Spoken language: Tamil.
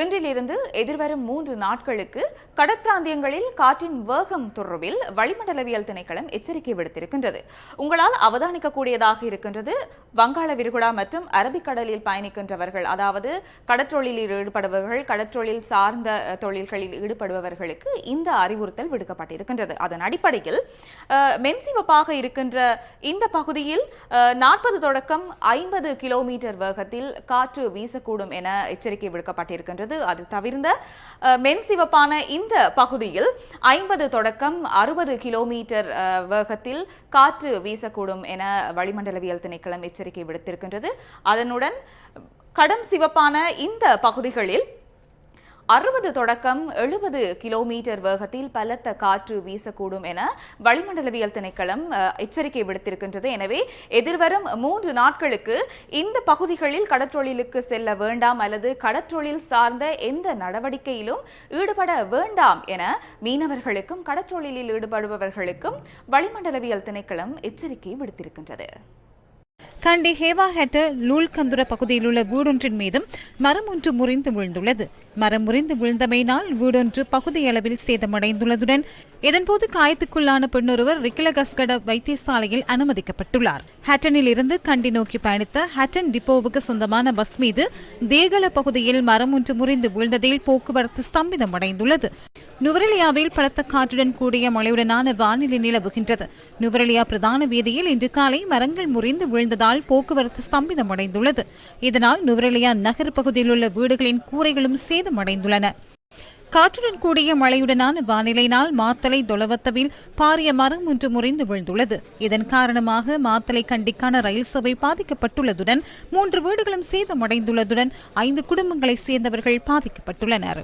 இன்றிலிருந்து எதிர்வரும் மூன்று நாட்களுக்கு கடற்பிராந்தியங்களில் காற்றின் வேகம் தொடர்பில் வளிமண்டலவியல் திணைக்களம் எச்சரிக்கை விடுத்திருக்கின்றது. உங்களால் அவதானிக்கக்கூடியதாக இருக்கின்றது. வங்காள விரிகுடா மற்றும் அரபிக்கடலில் பயணிக்கின்றவர்கள் அதாவது கடற்றொழிலில் ஈடுபடுபவர்கள் கடற்றொழில் சார்ந்த தொழில்களில் ஈடுபடுபவர்களுக்கு இந்த அறிவுறுத்தல் விடுக்கப்பட்டிருக்கின்றது. அதன் அடிப்படையில் மென்சிவப்பாக இருக்கின்ற இந்த பகுதியில் நாற்பது தொடக்கம் ஐம்பது கிலோமீட்டர் வேகத்தில் காற்று வீசக்கூடும் என எச்சரிக்கை விடுக்கப்பட்டிருக்கின்றது. அது தவிர்ந்த மென்சிவப்பான இந்த பகுதியில் ஐம்பது தொடக்கம் அறுபது கிலோமீட்டர் வேகத்தில் காற்று வீசக்கூடும் என வளிமண்டலவியல் திணைக்களம் எச்சரிக்கை விடுத்திருக்கின்றது. அதனுடன் கடும் சிவப்பான இந்த பகுதிகளில் அறுபது தொடக்கம் எழுபது கிலோமீட்டர் வேகத்தில் பலத்த காற்று வீசக்கூடும் என வளிமண்டலவியல் திணைக்களம் எச்சரிக்கை விடுத்திருக்கின்றது. எனவே எதிர்வரும் மூன்று நாட்களுக்கு இந்த பகுதிகளில் கடற்றொழிலுக்கு செல்ல வேண்டாம் அல்லது கடற்றொழில் சார்ந்த எந்த நடவடிக்கையிலும் ஈடுபட வேண்டாம் என மீனவர்களுக்கும் கடற்றொழிலில் ஈடுபடுபவர்களுக்கும் வளிமண்டலவியல் திணைக்களம் எச்சரிக்கை விடுத்திருக்கின்றது. கண்டி ஹேவாஹெட்ட லூல்கந்துர பகுதியில் உள்ள வீடொன்றின் மீதும் மரம் ஒன்று முறிந்து விழுந்துள்ளது. மரம் முறிந்து விழுந்தமையினால் வீடொன்று பகுதியளவில் சேதமடைந்துள்ளதுடன் இதன்போது காயத்துக்குள்ளான பெண்ணொருவர் ரிக்கிலகஸ்கட வைத்தியசாலையில் அனுமதிக்கப்பட்டுள்ளார். ஹட்டனில் இருந்து கண்டி நோக்கி பயணித்த ஹட்டன் டிப்போவுக்கு சொந்தமான பஸ் மீது தேகல பகுதியில் மரம் ஒன்று முறிந்து வீழ்ந்ததில் போக்குவரத்து ஸ்தம்பிதமடைந்துள்ளது. நுவரெலியாவில் பலத்த காற்றுடன் கூடிய மழையுடனான வானிலை நிலவுகின்றது. நுவரெலியா பிரதான வீதியில் இன்று காலை மரங்கள் முறிந்து வீழ்ந்ததால் போக்குவரத்து ஸ்தம்பிதமடைந்துள்ளது இதனால் நுவரெலியா நகர் பகுதியில் உள்ள வீடுகளின் கூரைகளும் சேதமடைந்துள்ளன. காற்றுடன் கூடிய மழையுடனான வானிலையினால் மாத்தலை தொலவத்தவில் பாரிய மரம் ஒன்று முறிந்து விழுந்துள்ளது. இதன் காரணமாக மாத்தலை கண்டிக்கான ரயில் சேவை பாதிக்கப்பட்டுள்ளதுடன் மூன்று வீடுகளும் சேதமடைந்துள்ளதுடன் ஐந்து குடும்பங்களைச் சேர்ந்தவர்கள் பாதிக்கப்பட்டுள்ளனர்.